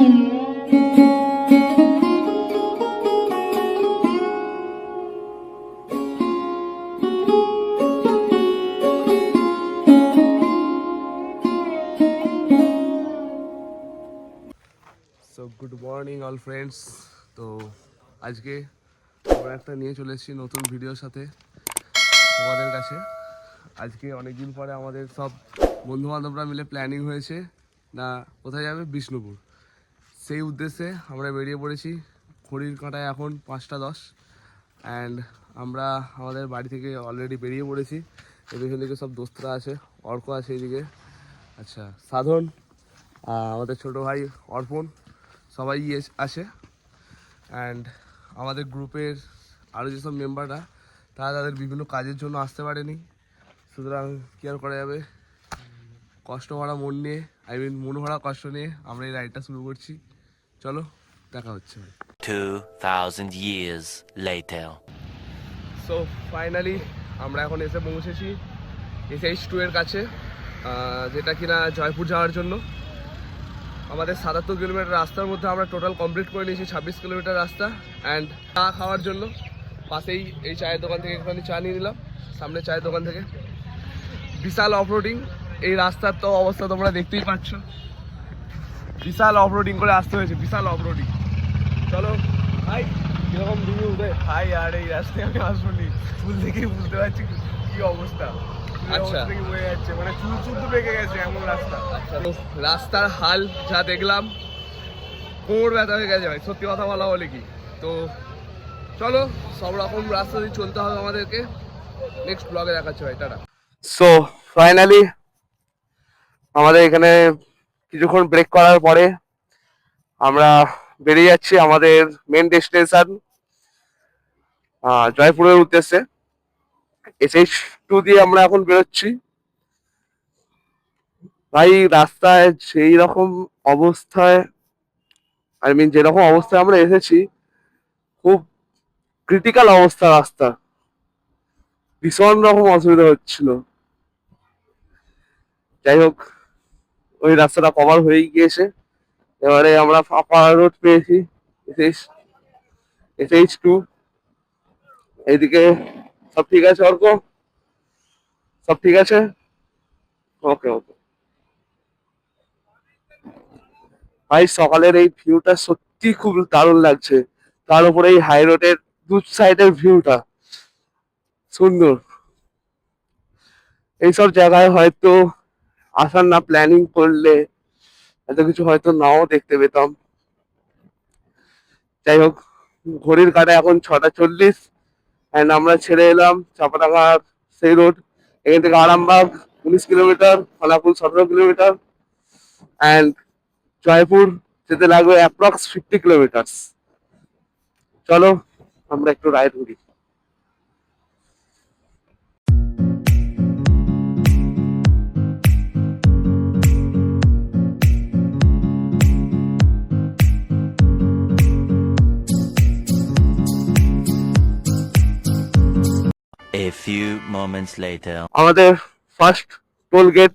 Good morning all friends তো আজকে আমরা একটা নিয়ে চলে এসেছি নতুন ভিডিওর সাথে তোমাদের কাছে। আজকে অনেক দিন পরে আমাদের সব বন্ধু বান্ধবরা মিলে প্ল্যানিং হয়েছে। না, কোথায় যাবে? বিষ্ণুপুর। সেই উদ্দেশ্যে আমরা বেরিয়ে পড়েছি ঘড়ির কাঁটায় এখন পাঁচটা দশ। অ্যান্ড আমরা আমাদের বাড়ি থেকে অলরেডি বেরিয়ে পড়েছি। এদিকে দিকে সব দোস্তরা আছে, অর্ক আছে এইদিকে। আচ্ছা সাধন আমাদের ছোট ভাই অর্পণ, সবাই আসে। অ্যান্ড আমাদের গ্রুপের আরও যেসব মেম্বাররা তারা তাদের বিভিন্ন কাজের জন্য আসতে পারেনি। সুতরাং কী আর করা যাবে? কষ্ট ভরা মন নিয়ে আই মিন মন ভরা কষ্ট নিয়ে আমরা এই রাইডটা শুরু করছি। চলো দেখা হচ্ছে। 2,000 years later. সো ফাইনালি আমরা এখন এসে পৌঁছেছি এসএইচ টু এর কাছে যেটা কিনা জয়পুর যাওয়ার জন্য। আমাদের সাতাত্তর কিলোমিটার রাস্তার মধ্যে আমরা টোটাল কমপ্লিট করে নিয়েছি ছাব্বিশ কিলোমিটার রাস্তা অ্যান্ড চা খাওয়ার জন্য। পাশেই এই চায়ের দোকান থেকে একটুখানি চা নিয়ে নিলাম সামনে চায়ের দোকান থেকে। বিশাল অফরোডিং এই রাস্তার তো অবস্থা তোমরা দেখতেই পাচ্ছ। বিশাল অফরোডিং করে আসতে হয়েছে বিশাল অফরোডিং চলো ভাই কীরকম দিনে উঠে ভাই আর এই রাস্তায় আমি আসবনি। ফুল দেখেই বুঝতে পারছি কি অবস্থা। আচ্ছা। অবস্থা কি যাচ্ছে। মানে চুল চুল পেকে গেছে এমন রাস্তা। তো রাস্তার হাল যা দেখলাম কোমর ব্যথা হয়ে গেছে ভাই। সত্যি কথা বলা বলে কি? তো চলো সব রকম রাস্তা দিয়ে চলতে হবে আমাদেরকে। নেক্সট ব্লগে দেখাচ্ছে ভাই টাটা। সো ফাইনালি আমাদের এখানে কিছুক্ষণ ব্রেক করার পরে আমরা বেরিয়ে যাচ্ছি আমাদের মেন ডেস্টিনেশন জয়পুরের উদ্দেশ্যে। এসএইচ টু দিয়ে আমরা এখন বেরোচ্ছি। ভাই, রাস্তায় সেই রকম অবস্থায় আই মিন যেরকম অবস্থায় আমরা এসেছি, খুব ক্রিটিক্যাল অবস্থা রাস্তা। ভীষণ রকম অসুবিধা হচ্ছিল। যাই হোক ওই রাস্তাটা কভার হয়ে গিয়েছে। এবারে আমরা ফাঁকা রোড পেয়েছি এসএইচ এসএইচ টু এইদিকে সব ঠিক আছে, অর্ক? সব ঠিক আছে? ওকে ওকে ভাই, সকালের এই ভিউটা সত্যি খুব দারুণ লাগছে। তার উপরে এই হাই রোডের দু সাইডের ভিউটা সুন্দর। এইসব জায়গায় হয়তো আসার না প্ল্যানিং করলে এত কিছু হয়তো নাও দেখতে পেতাম। যাই হোক, ঘড়ির কাটা এখন ছটা চল্লিশ অ্যান্ড আমরা ছেড়ে এলাম চাপাডাঙ্গার সেই রোড এখান থেকে আরামবাগ, উনিশ কিলোমিটার, ফলাফুল সতেরো কিলোমিটার অ্যান্ড জয়পুর যেতে লাগবে অ্যাপ্রক্স ফিফটি কিলোমিটার্স চলো, আমরা একটু রাইড করি। A few moments later. আমাদের ফার্স্ট টোল গেট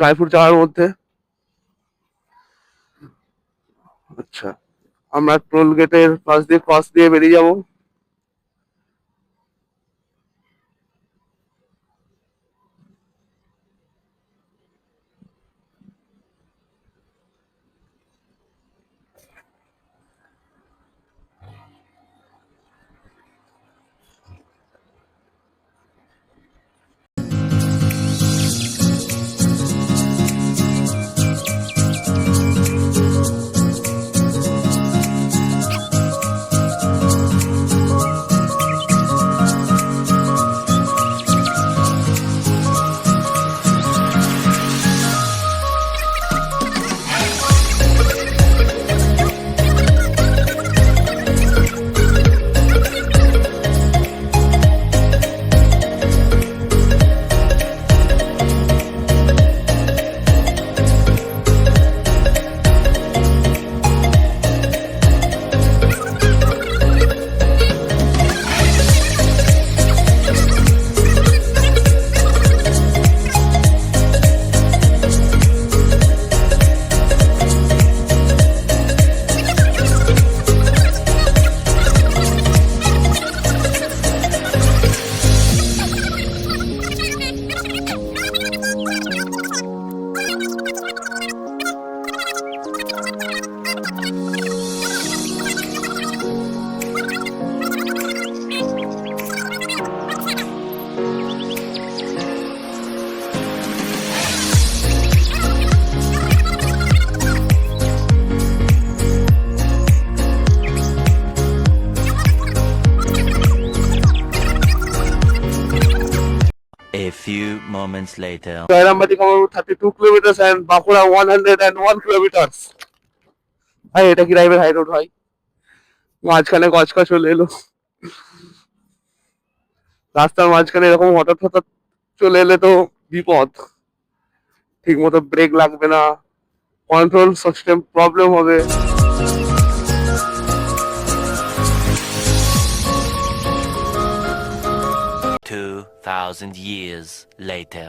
জয়পুর যাওয়ার মধ্যে আচ্ছা আমরা টোল গেটের পাশ দিয়ে ক্রস দিয়ে বেরিয়ে যাব later. Kilometres and Bankura one hundred and one kilometres ভাই এটা কি রাইভের হাই রোড ভাই? মাঝখানে গছকা চলে এলো। রাস্তার মাঝখানে এরকম হঠাৎ হঠাৎ চলে এলে তো বিপদ। ঠিক মতো ব্রেক লাগবে না। কন্ট্রোল সিস্টেম প্রবলেম হবে। Two thousand years later.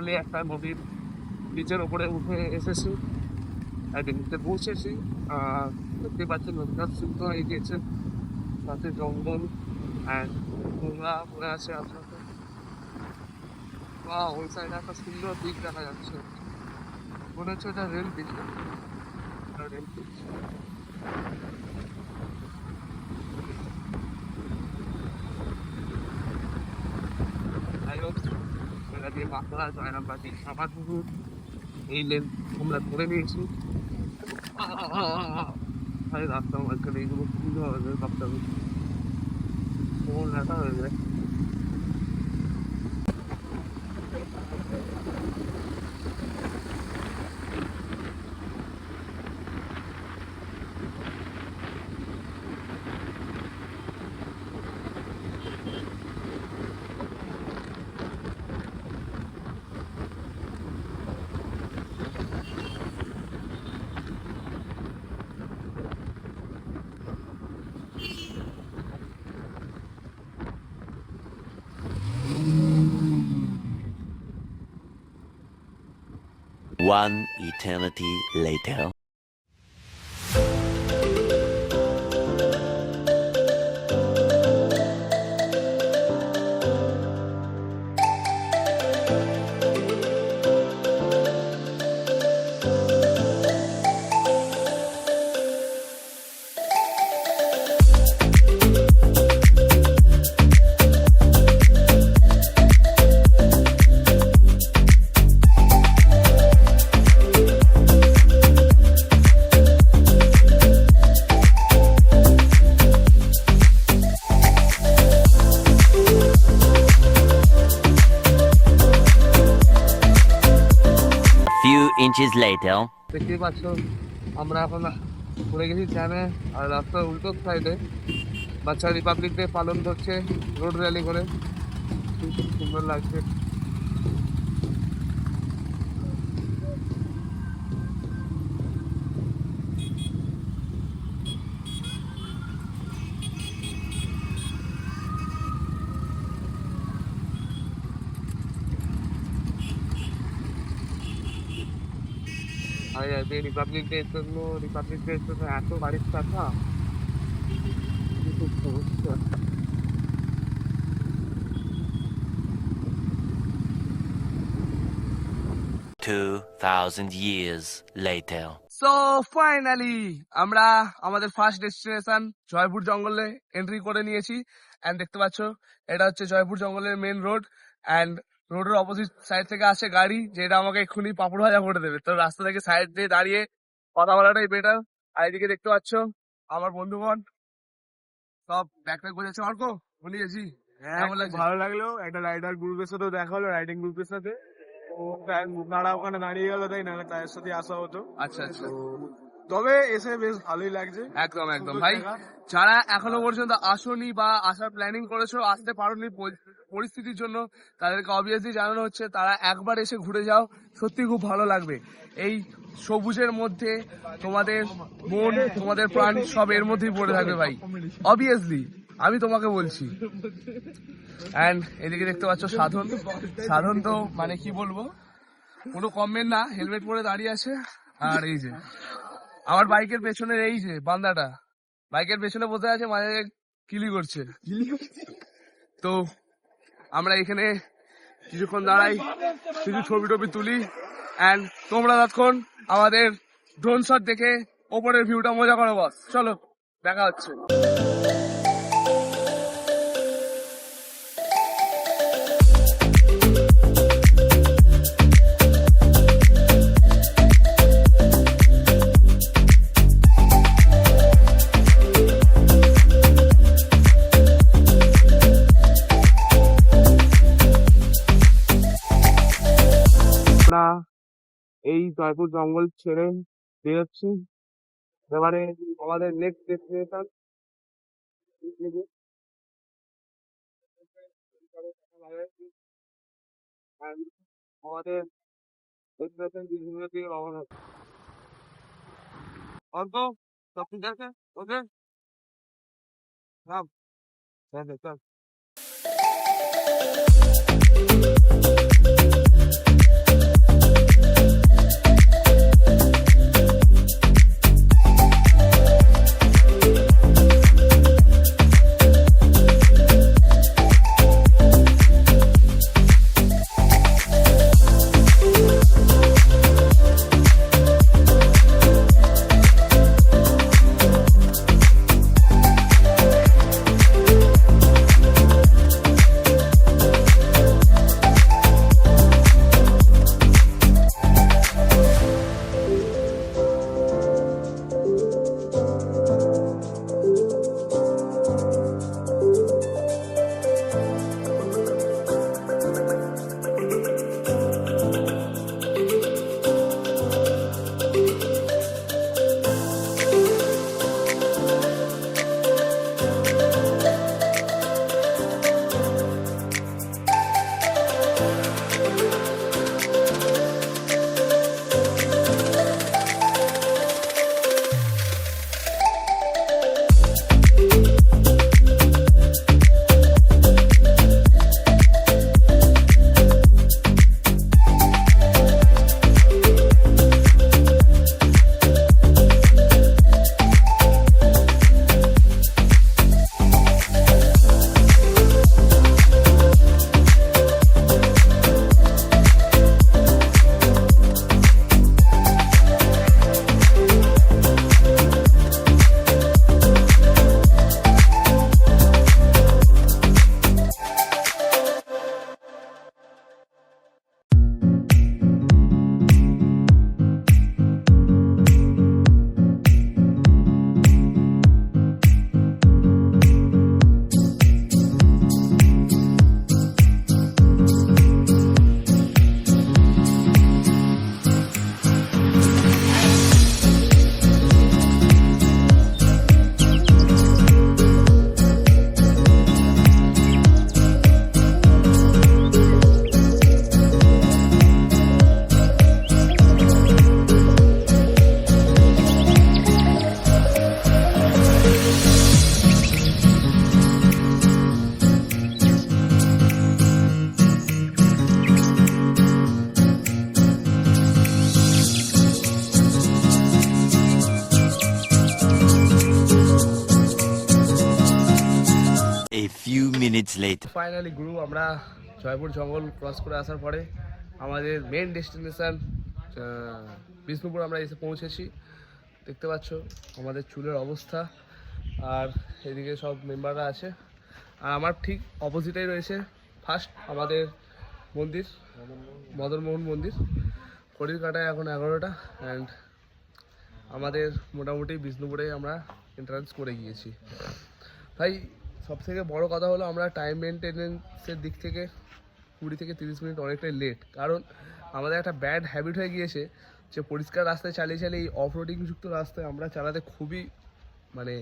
Finally একটা নদীর নিচের উপরে উঠে এসেছি। নিচে পৌঁছেছি। আর দেখতে পাচ্ছি নদীটা সুন্দর হয়ে গিয়েছে। সাথে জঙ্গল নোংরা পড়ে আছে আশপাশে। বা ওই সাইডে একটা সুন্দর দিক দেখা যাচ্ছে। মনে হচ্ছে এটা রেল ব্রিজ রেল ব্রিজ যাই হোক দিয়ে বাঁকুড়া জয়রামবাটি সামাদপুকুর এই লেন আমরা ধরে নিয়েছি। রাস্তা মাঝখানে এইগুলো খুবই হবে। রাখা হয়ে যায়? One eternity later. Inches later. দেখতেই পাচ্ছ, আমরা এখন পড়ে গেছি জ্যামে আর রাস্তার উল্টো সাইডে বাচ্চা রিপাবলিক ডে পালন করছে রোড র্যালি করে। খুব সুন্দর লাগছে। আর রিপাবলিক ডে জন্য রিপাবলিক ডে জন্য এত গাড়ির চাকা খুব সমস্যা Two thousand years later. So finally আমরা আমাদের ফার্স্ট ডেস্টিনেশন জয়পুর জঙ্গলে এন্ট্রি করে নিয়েছি। এন্ড দেখতে পাচ্ছ এটা হচ্ছে জয়পুর জঙ্গলের মেন রোড এন্ড রোডের অপোজিট সাইড থেকে আসে গাড়ি যেটা আমাকে এক্ষুনি পাপড় ভাজা করে দেবে। তো রাস্তা থেকে সাইড দিয়ে দাঁড়িয়ে কথা বলাটাই বেটার আর এদিকে দেখতে পাচ্ছ আমার বন্ধুগণ সব ব্যাকপ্যাক বোঝাচ্ছে অর্ক লাগছে? ভালো লাগল। একটা রাইডার গ্রুপের সাথেও দেখা হলো রাইডিং গ্রুপের সাথে। ও তারা ওখানে দাঁড়িয়ে গেল তাই না? তাদের সাথে আসা হতো। আচ্ছা আচ্ছা। তবে এসে বেশ ভালোই লাগছে। একদম একদম। ভাই যারা এখনও পর্যন্ত আসোনি বা আসার প্ল্যানিং করেছ আসতে পারোনি পরিস্থিতির জন্য তাদেরকে অবভিয়াসলি জানানো হচ্ছে তারা একবার এসে ঘুরে যাও সত্যি খুব ভালো লাগবে। এই সবুজের মধ্যে তোমাদের মন তোমাদের প্রাণ সব এর মধ্যেই পড়ে থাকবে ভাই। অবভিয়াসলি আমি তোমাকে বলছি। অ্যান্ড এদিকে দেখতে পাচ্ছ সাধন। সাধন তো মানে কি বলব? কোনো কমেন্ট না হেলমেট পরে দাঁড়িয়ে আছে। আর এই যে আমার বাইকের পেছনের এই যে বান্দাটা। বাইকের পেছনে বসে আছে মাঝে মাঝে কিলি করছে? তো আমরা এখানে কিছুক্ষণ দাঁড়াই, কিছু ছবি টবি তুলি অ্যান্ড তোমরা ততক্ষণ আমাদের ড্রোন শট দেখে ওপরের ভিউটা মজা করো বস চলো, দেখা হচ্ছে। জয়পুর জঙ্গল ছেড়ে বেরোচ্ছি এবারে আমাদের নেক্সট ডেস্টিনেশন আমাদের সব ঠিক আছে? ওকে? হ্যাঁ হ্যাঁ চল। Later. ফাইনালি গুরু আমরা জয়পুর জঙ্গল ক্রস করে আসার পরে আমাদের মেন ডেস্টিনেশন বিষ্ণুপুর আমরা এসে পৌঁছেছি। দেখতে পাচ্ছ আমাদের চুলের অবস্থা, আর এদিকে সব মেম্বাররা আছে। আর আমার ঠিক অপোজিটেই রয়েছে ফার্স্ট আমাদের মন্দির, মদনমোহন মন্দির। ঘড়ির কাটায় এখন এগারোটা অ্যান্ড আমাদের মোটামুটি বিষ্ণুপুরে আমরা এন্ট্রান্স করে গিয়েছি। ভাই সব থেকে বড় কথা হলো আমরা টাইম মেনটেনেন্সের দিক থেকে কুড়ি থেকে তিরিশ মিনিট অনেকটাই লেট কারণ আমাদের একটা ব্যাড হ্যাবিট হয়ে গিয়েছে যে পরিষ্কার রাস্তায় চালিয়ে চালিয়ে এই অফ রোডিং যুক্ত রাস্তায় আমরা চালাতে খুবই মানে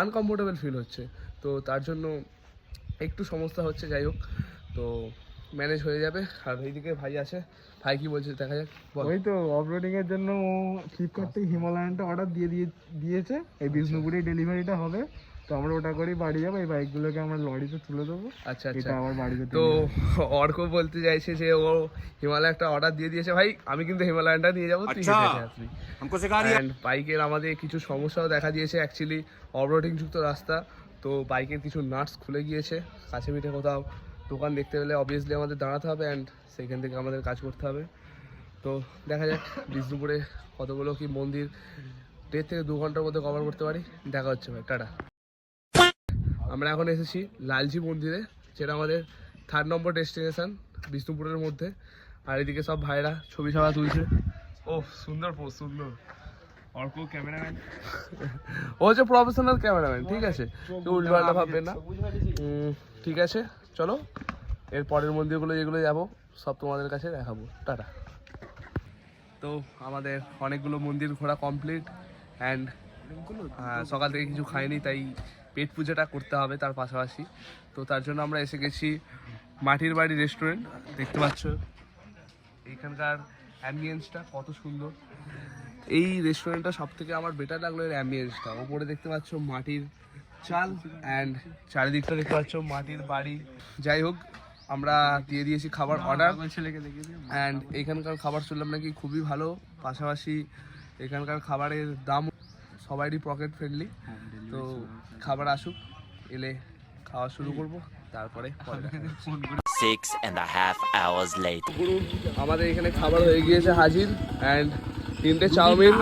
আনকমফোর্টেবল ফিল হচ্ছে। তো তার জন্য একটু সমস্যা হচ্ছে যাই হোক। তো ম্যানেজ হয়ে যাবে। আর এইদিকে ভাই আছে। ভাই কি বলছে দেখা যাক ওই তো অফরোডিং এর জন্য ফ্লিপকার্ট থেকে হিমালয়ানটা অর্ডার দিয়ে দিয়ে দিয়েছে। এই বিষ্ণুপুরে ডেলিভারিটা হবে। তো আমরা ওটা করেই বাড়ি যাব এই বাইকগুলোকে আমরা লরিতে তুলে দেবো। আচ্ছা এটা আচ্ছা আবার বাড়িতে তো অর্ক বলতে চাইছে যে ও হিমালয় একটা অর্ডার দিয়ে দিয়েছে। ভাই আমি কিন্তু হিমালয়ানটা নিয়ে যাব তুই হেঁটে হেঁটে আসবি। অ্যান্ড বাইকের আমাদের কিছু সমস্যাও দেখা দিয়েছে। অ্যাকচুয়ালি অফরোডিং যুক্ত রাস্তা। তো বাইকের কিছু নাটস খুলে গিয়েছে। কাছে পিঠে কোথাও দোকান দেখতে পেলে অবভিয়াসলি আমাদের দাঁড়াতে হবে অ্যান্ড সেখান থেকে আমাদের কাজ করতে হবে। তো দেখা যাক বিষ্ণুপুরে কতগুলো কি মন্দির। দেড় থেকে দু ঘণ্টার মধ্যে কভার করতে পারি। দেখা হচ্ছে ভাই। টাটা। আমরা এখন এসেছি লালজি মন্দিরে যেটা আমাদের থার্ড নম্বর ডেস্টিনেশন বিষ্ণুপুরের মধ্যে। আর এদিকে সব ভাইরা ছবি ছাড়া তুলছে। ও সুন্দর পোজ সুন্দর। অর্ক ক্যামেরাম্যান ও হচ্ছে প্রফেশনাল ক্যামেরাম্যান ঠিক আছে। উল্টোপাল্টা ভাববেন না। ঠিক আছে চলো। এর পরের মন্দিরগুলো যেগুলো যাব। সব তোমাদের কাছে দেখাবো। টাটা। তো আমাদের অনেকগুলো মন্দির ঘোরা কমপ্লিট অ্যান্ড সকাল থেকে কিছু খাইনি তাই পেট পুজোটা করতে হবে তার পাশাপাশি। তো তার জন্য আমরা এসে গেছি মাটির বাড়ি রেস্টুরেন্ট দেখতে পাচ্ছ। এখানকার অ্যাম্বিয়েন্সটা কত সুন্দর। এই রেস্টুরেন্টটা সব থেকে আমার বেটার লাগল এর অ্যাম্বিয়েন্সটা ওপরে দেখতে পাচ্ছ মাটির চাল অ্যান্ড চারিদিকটা দেখতে পাচ্ছ মাটির বাড়ি। যাই হোক আমরা দিয়ে দিয়েছি খাবার অর্ডার অ্যান্ড এখানকার খাবার শুনলাম নাকি খুবই ভালো। পাশাপাশি এখানকার খাবারের দাম সবারই পকেট ফ্রেন্ডলি তো খাবার আসুক এলে খাওয়া শুরু করব তারপরে পরে দেখা যাবে। Six and a half hours later. গুরু আমাদের এখানে খাবার হয়ে গিয়েছে হাজির অ্যান্ড তিনটে চাউমিন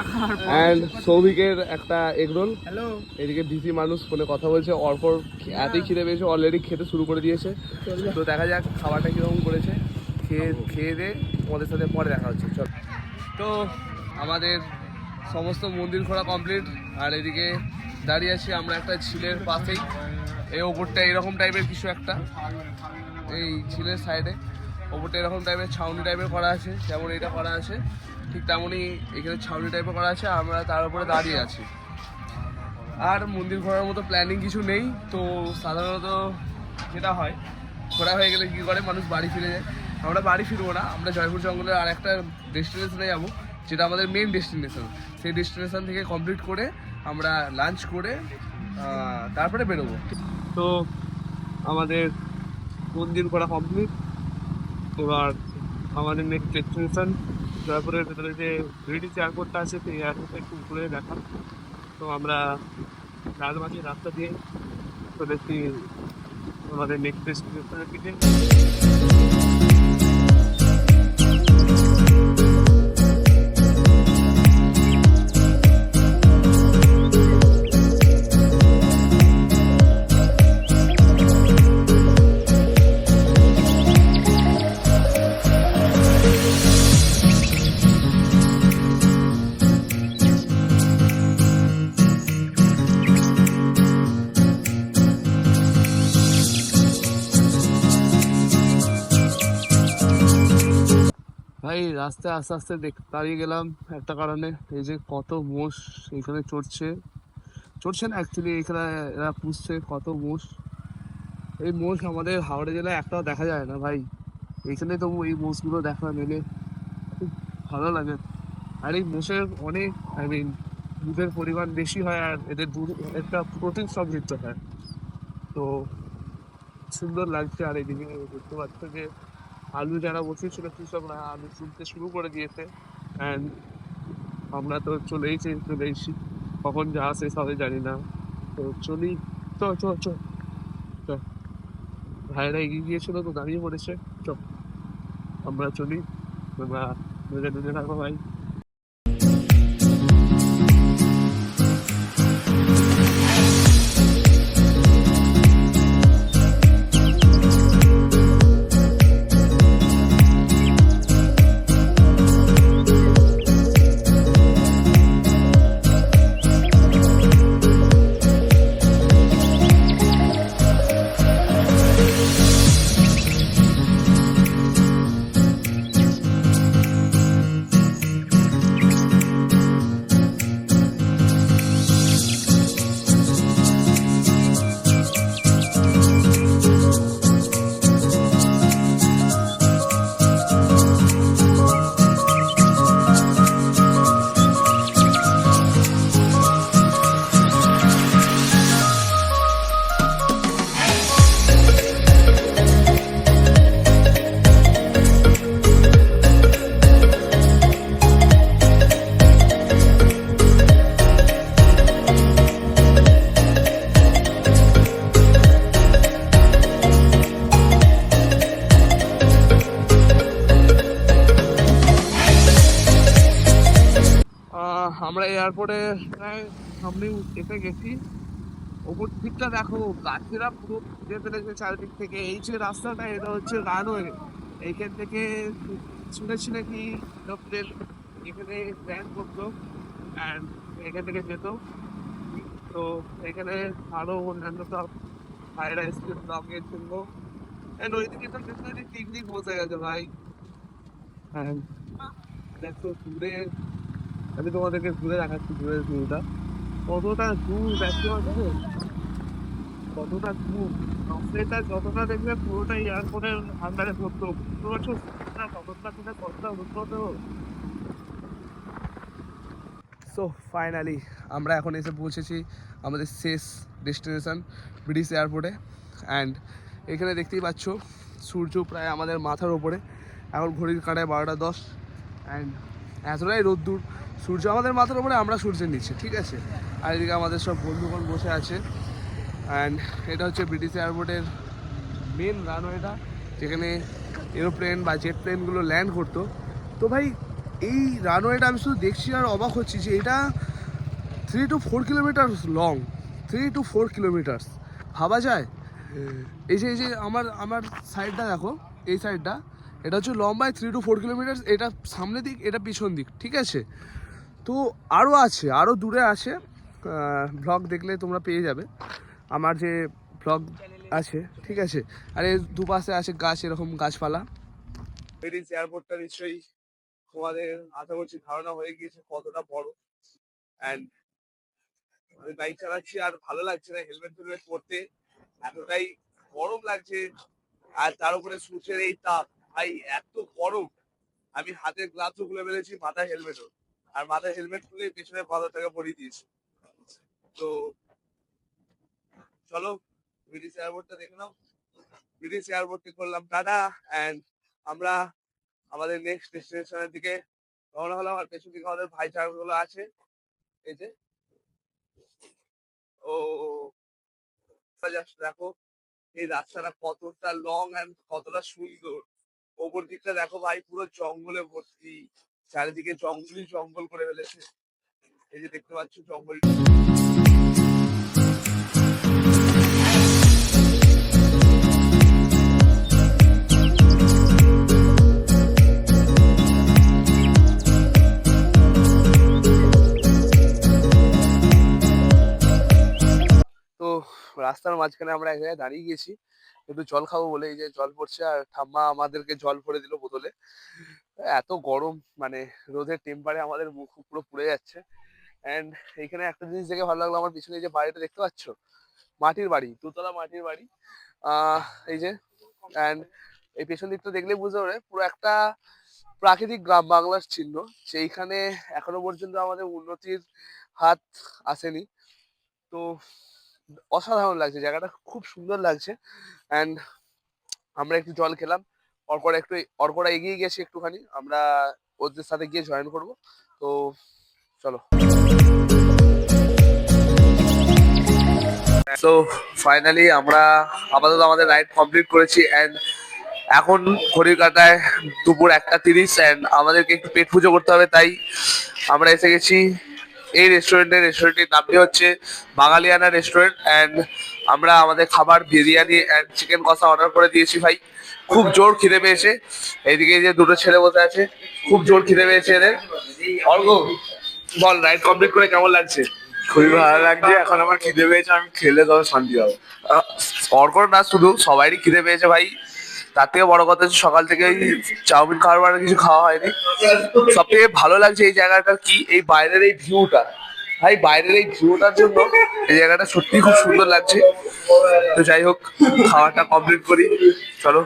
অ্যান্ড সৌভিকের একটা এগ রোল হ্যালো এদিকে বিসি মানুষ ফোনে কথা বলছে অর্পর এতই খিদে পেয়েছে অলরেডি খেতে শুরু করে দিয়েছে। তো দেখা যাক খাবারটা কীরকম করেছে। খেয়ে খেয়ে দিয়ে তোমাদের সাথে পরে দেখা হচ্ছে চল। তো আমাদের সমস্ত মন্দির ঘোরা কমপ্লিট আর এদিকে দাঁড়িয়ে আছি আমরা একটা ঝিলের পাশেই। এই ওপরটা এরকম টাইপের কিছু একটা। এই ঝিলের সাইডে ওপরটা এরকম টাইপের ছাউনি টাইপের করা আছে, যেমন এটা করা আছে। ঠিক তেমনই এখানে ছাউনি টাইপের করা আছে, আমরা তার উপরে দাঁড়িয়ে আছি। আর মন্দির ঘোরার মতো প্ল্যানিং কিছু নেই, তো সাধারণত যেটা হয়, ঘোরা হয়ে গেলে কী করে, মানুষ বাড়ি ফিরে যায়। আমরা বাড়ি ফিরবো না, আমরা জয়পুর জঙ্গলের আর একটা ডেস্টিনেশনে যাব, যেটা আমাদের মেন ডেস্টিনেশন সেই ডেস্টিনেশন থেকে কমপ্লিট করে আমরা লাঞ্চ করে তারপরে বেরোবো। তো আমাদের মন্দির করা কমপ্লিট এবার আমাদের নেক্সট ডেস্টিনেশন জয়পুরের ভেতরে যে ব্রিটিশ এয়ারপোর্টটা আছে, সেই এয়ারপোর্টটা একটু ঘুরে দেখা। তো আমরা রাজবাড়ি রাস্তা দিয়ে চলেছি আমাদের নেক্সট ডেস্টিনেশনের দিকে। রাস্তায় আস্তে আস্তে দাঁড়িয়ে গেলাম একটা কারণে। এই যে কত মোষ এখানে চড়ছে। চড়ছে না অ্যাকচুয়ালি এখানে এরা পুষছে কত মোষ। এই মোষ আমাদের হাওড়া জেলায় একটাও দেখা যায় না ভাই। এখানে তবু এই মোষগুলো দেখা মেলে। খুব ভালো লাগে। আর এই মোষের অনেক আই মিন দুধের পরিমাণ বেশি হয় আর এদের দুধ, একটা প্রোটিন সমৃদ্ধ হয়। তো সুন্দর লাগছে আর এই এদিকে দেখতে পাচ্ছ যে আলু যারা বসেছিল কৃষকরা আলু তুলতে শুরু করে দিয়েছে। অ্যান্ড আমরা তো চলেই চলে এসেছি। কখন যা আসে সবাই জানি না। তো চলি চ চ চ। ভাইরা এগিয়ে গিয়েছিল তো দাঁড়িয়ে পড়েছে। চ। আমরা চলি। তোমরা দুজন দুজন ভাই। আমরা এয়ারপোর্টে প্রায় সামনে এসে গেছি। ওপর দিকটা দেখো, গাছেরা পুরো ঘিরে ফেলেছে চারিদিক থেকে। এই যে রাস্তাটা, এটা হচ্ছে রানওয়ে এইখান থেকে শুনেছি নাকি প্লেন এখানে ল্যান্ড করতো অ্যান্ড এখান থেকে যেত। তো এখানে আরও অন্যান্য সব ফ্রাইড আইসক্রিম দামের জন্য। অ্যান্ড ওইদিকে তো পিকনিক বসে গেছে ভাই। হ্যাঁ দেখো দূরে আমি তোমাদেরকে ঘুরে দেখাচ্ছি দূরের ভিউটা। কতটা দূর, দেখতে পাচ্ছ? কতটা দূর। সামনেটা যতটা দেখবে পুরোটাই এয়ারপোর্টের আন্ডারে পারছ? না কতটা থেকে কতটা উন্নত সো ফাইনালি আমরা এখন এসে পৌঁছেছি আমাদের শেষ ডেস্টিনেশন ব্রিটিশ এয়ারপোর্টে অ্যান্ড এখানে দেখতেই পাচ্ছ, সূর্য প্রায় আমাদের মাথার ওপরে। এখন ঘড়ির কাঁটায় বারোটা দশ। অ্যান্ড এতটাই রোদ্দুর। সূর্য আমাদের মাথার ওপরে আমরা সূর্যের নিচে, ঠিক আছে? আর এদিকে আমাদের সব বন্ধুগণ বসে আছে। অ্যান্ড এটা হচ্ছে ব্রিটিশ এয়ারপোর্টের মেন রানওয়েটা যেখানে এরোপ্লেন বা জেট প্লেনগুলো ল্যান্ড করতো। তো ভাই, এই রানওয়েটা আমি শুধু দেখছি আর অবাক হচ্ছি যে এটা three to four kilometre long three to four kilometres ভাবা যায়? এই যে এই যে আমার আমার সাইডটা দেখো, এই সাইডটা এটা হচ্ছে লম্বায় থ্রি টু ফোর কিলোমিটার এটা সামনে দিক, এটা পিছন দিক, ঠিক আছে? তো আরও আছে আরও দূরে আছে। ব্লগ দেখলে তোমরা পেয়ে যাবে। আমার যে ব্লগ আছে, ঠিক আছে? আর এর দুপাশে আছে গাছ, এরকম গাছপালা। এয়ারপোর্টটা নিশ্চয়ই তোমাদের আশা করছি ধারণা হয়ে গিয়েছে কতটা বড়। অ্যান্ড আমি বাইক চালাচ্ছি আর ভালো লাগছে না হেলমেট ফেলমেট পরতে। এতটাই গরম লাগছে। আর তার উপরে সূর্যের এই তাপ। ভাই, এত গরম। আমি হাতের গ্লাভসও খুলে ফেলেছি, মাথায় হেলমেটও আর মাথায় হেলমেট খুলে পেছনে মাথাটাকে পরিয়ে দিয়েছি। তো চলো ব্রিটিশ এয়ারপোর্টটা দেখে নাও। ব্রিটিশ এয়ারপোর্টে করলাম টাটা অ্যান্ড আমরা আমাদের নেক্সট ডেস্টিনেশনের দিকে রওনা হলাম। আর পেছন দিকে আমাদের ভাই গুলো আছে। এই যে, ও দেখো, এই রাস্তাটা কতটা লং অ্যান্ড কতটা সুন্দর। ওপর দিকটা দেখো ভাই, পুরো জঙ্গলে ভর্তি। চারিদিকে জঙ্গলই জঙ্গল করে ফেলেছে। এই যে দেখতে পাচ্ছ জঙ্গল। তো রাস্তার মাঝখানে আমরা এক জায়গায় দাঁড়িয়ে গেছি। একটু জল খাব বলে, এই যে জল পড়ছে আর ঠাম্মা আমাদেরকে জল ভরে দিল বোতলে। এত গরম মানে রোদের টেম্পারে আমাদের মুখ পুরো পুড়ে যাচ্ছে। অ্যান্ড এইখানে একটা জিনিস দেখে ভালো লাগল, আমার পিছনে যে বাড়িটা দেখতে পাচ্ছ? মাটির বাড়ি, দুতলা মাটির বাড়ি। এই যে অ্যান্ড এই পেছন দিকটা দেখলে বুঝতে পারে পুরো একটা প্রাকৃতিক গ্রাম, বাংলার চিহ্ন। সেইখানে এখনও পর্যন্ত আমাদের উন্নতির হাত আসেনি। তো অসাধারণ লাগছে, জায়গাটা খুব সুন্দর লাগছে। অ্যান্ড আমরা একটু জল খেলাম। অর্করা একটু অর্করা এগিয়ে গেছে একটুখানি। আমরা ওদের সাথে গিয়ে জয়েন করব। তো চলো। সো ফাইনালি আমরা আপাতত আমাদের রাইড কমপ্লিট করেছি অ্যান্ড এখন ঘড়ির কাটায় দুপুর একটা তিরিশ অ্যান্ড আমাদেরকে একটু পেট পুজো করতে হবে, তাই আমরা এসে গেছি। এই রেস্টুরেন্টের রেস্টুরেন্টের নামটি হচ্ছে বাঙালিয়ানা রেস্টুরেন্ট অ্যান্ড আমরা আমাদের খাবার, বিরিয়ানি অ্যান্ড চিকেন কষা অর্ডার করে দিয়েছি ভাই। খুব জোর খিদে পেয়েছে। এইদিকে এই যে দুটো ছেলে বসে আছে খুব জোর খিদে পেয়েছে এদের। অর্ঘ বল রাইড কমপ্লিট করে কেমন লাগছে? খুবই ভালো লাগছে এখন আমার খিদে পেয়েছে আমি খেলে তবে শান্তি পাবো। আহ, না শুধু সবারই খিদে পেয়েছে ভাই। তার থেকে বড় কথা হচ্ছে সকাল থেকে এই চাউমিন খাওয়ার কিছু খাওয়া হয়নি। সব থেকে ভালো লাগছে এই জায়গাটা কি? এই বাইরের এই ভিউটা ভাই বাইরের এই ভিউটার জন্য এই জায়গাটা সত্যি খুব সুন্দর লাগছে। তো যাই হোক খাওয়াটা কমপ্লিট করি। চলো।